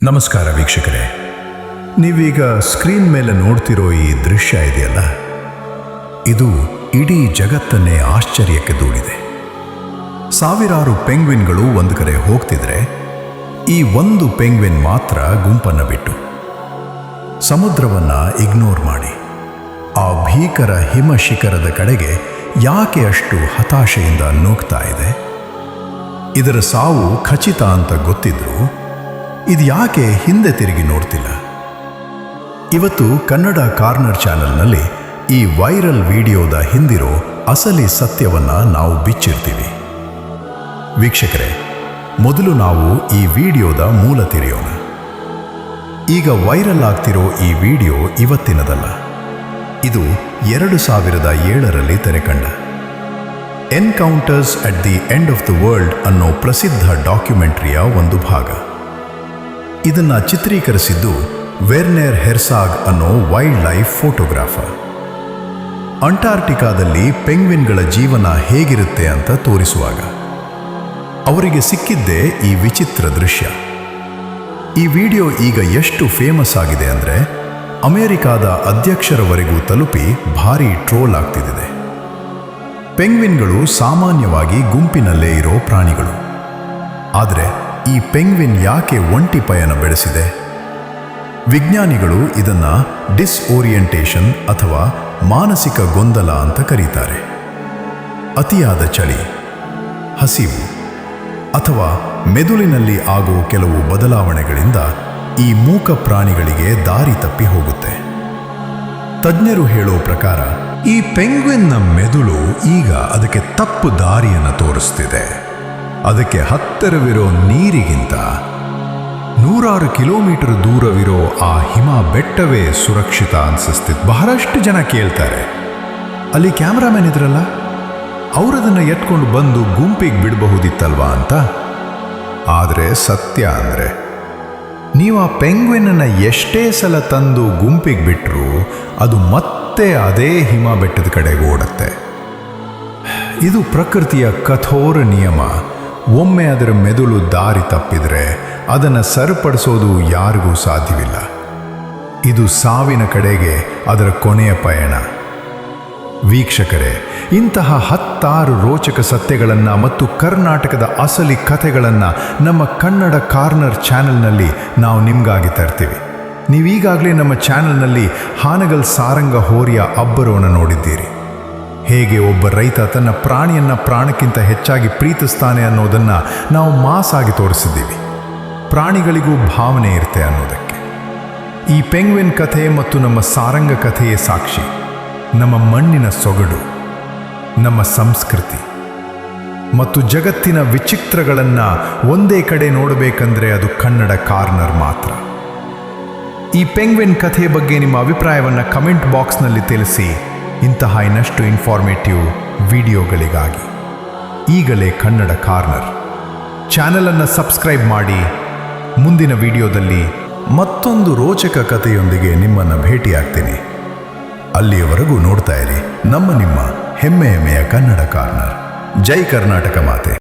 ನಮಸ್ಕಾರ ವೀಕ್ಷಕರೇ. ನೀವೀಗ ಸ್ಕ್ರೀನ್ ಮೇಲೆ ನೋಡ್ತಿರೋ ಈ ದೃಶ್ಯ ಇದೆಯಲ್ಲ? ಇದು ಇಡೀ ಜಗತ್ತನ್ನೇ ಆಶ್ಚರ್ಯಕ್ಕೆ ದೂಡಿದೆ. ಸಾವಿರಾರು ಪೆಂಗ್ವಿನ್ಗಳು ಒಂದು ಕಡೆ ಹೋಗ್ತಿದ್ರೆ ಈ ಒಂದು ಪೆಂಗ್ವಿನ್ ಮಾತ್ರ ಗುಂಪನ್ನು ಬಿಟ್ಟು ಸಮುದ್ರವನ್ನು ಇಗ್ನೋರ್ ಮಾಡಿ, ಆ ಭೀಕರ ಹಿಮ ಶಿಖರದ ಕಡೆಗೆ ಯಾಕೆ ಅಷ್ಟು ಹತಾಶೆಯಿಂದ ನೂಗ್ತಾ ಇದೆ? ಇದರ ಸಾವು ಖಚಿತ ಅಂತ ಗೊತ್ತಿದ್ರು ಇದು ಯಾಕೆ ಹಿಂದೆ ತಿರುಗಿ ನೋಡ್ತಿಲ್ಲ? ಇವತ್ತು ಕನ್ನಡ ಕಾರ್ನರ್ ಚಾನೆಲ್ನಲ್ಲಿ ಈ ವೈರಲ್ ವಿಡಿಯೋದ ಹಿಂದಿರೋ ಅಸಲಿ ಸತ್ಯವನ್ನು ನಾವು ಬಿಚ್ಚಿರ್ತೀವಿ. ವೀಕ್ಷಕರೇ, ಮೊದಲು ನಾವು ಈ ವಿಡಿಯೋದ ಮೂಲ ತಿರಿಯೋಣ. ಈಗ ವೈರಲ್ ಆಗ್ತಿರೋ ಈ ವಿಡಿಯೋ ಇವತ್ತಿನದಲ್ಲ. ಇದು ಎರಡು ಸಾವಿರದ ಏಳರಲ್ಲಿ ತೆರೆಕಂಡ. Encounters at the End of the World ಅನ್ನೋ ಪ್ರಸಿದ್ಧ ಡಾಕ್ಯುಮೆಂಟ್ರಿಯ ಒಂದು ಭಾಗ. ಇದನ್ನ ಚಿತ್ರೀಕರಿಸಿದ್ದು ವೆರ್ನೆರ್ ಹೆರ್ಸಾಗ್ ಅನ್ನೋ ವೈಲ್ಡ್ ಲೈಫ್ ಫೋಟೋಗ್ರಾಫರ್. ಅಂಟಾರ್ಟಿಕಾದಲ್ಲಿ ಪೆಂಗ್ವಿನ್ಗಳ ಜೀವನ ಹೇಗಿರುತ್ತೆ ಅಂತ ತೋರಿಸುವಾಗ, ಅವರಿಗೆ ಸಿಕ್ಕಿದ್ದೇ ಈ ವಿಚಿತ್ರ ದೃಶ್ಯ. ಈ ವಿಡಿಯೋ ಈಗ ಎಷ್ಟು ಫೇಮಸ್ ಆಗಿದೆ ಅಂದರೆ, ಅಮೆರಿಕಾದ ಅಧ್ಯಕ್ಷರವರೆಗೂ ತಲುಪಿ ಭಾರಿ ಟ್ರೋಲ್ ಆಗ್ತಿದೆ. ಪೆಂಗ್ವಿನ್ಗಳು ಸಾಮಾನ್ಯವಾಗಿ ಗುಂಪಿನಲ್ಲೇ ಇರೋ ಪ್ರಾಣಿಗಳು. ಆದರೆ ಈ ಪೆಂಗ್ವಿನ್ ಯಾಕೆ ಒಂಟಿ ಪಯಣ ಬೆಳೆಸಿದೆ? ವಿಜ್ಞಾನಿಗಳು ಇದನ್ನ ಡಿಸ್ಓರಿಯಂಟೇಷನ್ ಅಥವಾ ಮಾನಸಿಕ ಗೊಂದಲ ಅಂತ ಕರೀತಾರೆ. ಅತಿಯಾದ ಚಳಿ, ಹಸಿವು, ಅಥವಾ ಮೆದುಳಿನಲ್ಲಿ ಆಗೋ ಕೆಲವು ಬದಲಾವಣೆಗಳಿಂದ ಈ ಮೂಕ ಪ್ರಾಣಿಗಳಿಗೆ ದಾರಿ ತಪ್ಪಿ ಹೋಗುತ್ತೆ. ತಜ್ಞರು ಹೇಳೋ ಪ್ರಕಾರ, ಈ ಪೆಂಗ್ವಿನ್ನ ಮೆದುಳು ಈಗ ಅದಕ್ಕೆ ತಪ್ಪು ದಾರಿಯನ್ನು ತೋರಿಸ್ತಿದೆ. ಅದಕ್ಕೆ ಹತ್ತಿರವಿರೋ ನೀರಿಗಿಂತ ನೂರಾರು ಕಿಲೋಮೀಟರ್ ದೂರವಿರೋ ಆ ಹಿಮ ಬೆಟ್ಟವೇ ಸುರಕ್ಷಿತ ಅನಿಸ್ತಿತ್ತು ಬಹಳಷ್ಟು ಜನ ಕೇಳ್ತಾರೆ, ಅಲ್ಲಿ ಕ್ಯಾಮ್ರಾಮ್ಯಾನ್ ಇದ್ರಲ್ಲ? ಅವರದನ್ನು ಎತ್ಕೊಂಡು ಬಂದು ಗುಂಪಿಗೆ ಬಿಡಬಹುದಿತ್ತಲ್ವಾ ಅಂತ? ಆದರೆ ಸತ್ಯ ಅಂದರೆ, ನೀವು ಆ ಪೆಂಗ್ವಿನನ್ನು ಎಷ್ಟೇ ಸಲ ತಂದು ಗುಂಪಿಗೆ ಬಿಟ್ಟರು ಅದು ಮತ್ತೆ ಅದೇ ಹಿಮ ಬೆಟ್ಟದ ಕಡೆಗೆ ಓಡುತ್ತೆ. ಇದು ಪ್ರಕೃತಿಯ ಕಠೋರ ನಿಯಮ. ಒಮ್ಮೆ ಅದರ ಮೆದುಳು ದಾರಿ ತಪ್ಪಿದರೆ ಅದನ್ನು ಸರಿಪಡಿಸೋದು ಯಾರಿಗೂ ಸಾಧ್ಯವಿಲ್ಲ. ಇದು ಸಾವಿನ ಕಡೆಗೆ ಅದರ ಕೊನೆಯ ಪಯಣ. ವೀಕ್ಷಕರೇ, ಇಂತಹ ಹತ್ತಾರು ರೋಚಕ ಸತ್ಯಗಳನ್ನು ಮತ್ತು ಕರ್ನಾಟಕದ ಅಸಲಿ ಕಥೆಗಳನ್ನು ನಮ್ಮ ಕನ್ನಡ ಕಾರ್ನರ್ ಚಾನೆಲ್ನಲ್ಲಿ ನಾವು ನಿಮಗಾಗಿ ತರ್ತೀವಿ. ನೀವೀಗಾಗಲೇ ನಮ್ಮ ಚಾನೆಲ್ನಲ್ಲಿ ಹಾನಗಲ್ ಸಾರಂಗ ಹೋರಿಯ ಅಬ್ಬರವನ್ನು ನೋಡಿದ್ದೀರಿ. ಹೇಗೆ ಒಬ್ಬ ರೈತ ತನ್ನ ಪ್ರಾಣಿಯನ್ನು ಪ್ರಾಣಕ್ಕಿಂತ ಹೆಚ್ಚಾಗಿ ಪ್ರೀತಿಸ್ತಾನೆ ಅನ್ನೋದನ್ನು ನಾವು ಮಾಸಾಗಿ ತೋರಿಸಿದ್ದೀವಿ. ಪ್ರಾಣಿಗಳಿಗೂ ಭಾವನೆ ಇರುತ್ತೆ ಅನ್ನೋದಕ್ಕೆ. ಈ ಪೆಂಗ್ವಿನ್ ಕಥೆ ಮತ್ತು ನಮ್ಮ ಸಾರಂಗ ಕಥೆಯೇ ಸಾಕ್ಷಿ. ನಮ್ಮ ಮಣ್ಣಿನ ಸೊಗಡು, ನಮ್ಮ ಸಂಸ್ಕೃತಿ ಮತ್ತು ಜಗತ್ತಿನ ವಿಚಿತ್ರಗಳನ್ನು ಒಂದೇ ಕಡೆ ನೋಡಬೇಕಂದ್ರೆ ಅದು ಕನ್ನಡ ಕಾರ್ನರ್ ಮಾತ್ರ. ಈ ಪೆಂಗ್ವಿನ್ ಕಥೆ ಬಗ್ಗೆ ನಿಮ್ಮ ಅಭಿಪ್ರಾಯವನ್ನು ಕಮೆಂಟ್ ಬಾಕ್ಸ್ನಲ್ಲಿ ತಿಳಿಸಿ. ಇಂತಹ ಇನ್ನಷ್ಟು ಇನ್ಫಾರ್ಮೇಟಿವ್ ವಿಡಿಯೋಗಳಿಗಾಗಿ ಈಗಲೇ ಕನ್ನಡ ಕಾರ್ನರ್. ಚಾನಲನ್ನು ಸಬ್ಸ್ಕ್ರೈಬ್ ಮಾಡಿ. ಮುಂದಿನ ವಿಡಿಯೋದಲ್ಲಿ ಮತ್ತೊಂದು ರೋಚಕ ಕಥೆಯೊಂದಿಗೆ ನಿಮ್ಮನ್ನು ಭೇಟಿಯಾಗ್ತೀನಿ. ಅಲ್ಲಿಯವರೆಗೂ ನೋಡ್ತಾ ಇರಿ ನಮ್ಮ ನಿಮ್ಮ ಹೆಮ್ಮೆ ಹೆಮ್ಮೆಯ ಕನ್ನಡ ಕಾರ್ನರ್. ಜೈ ಕರ್ನಾಟಕ ಮಾತೆ.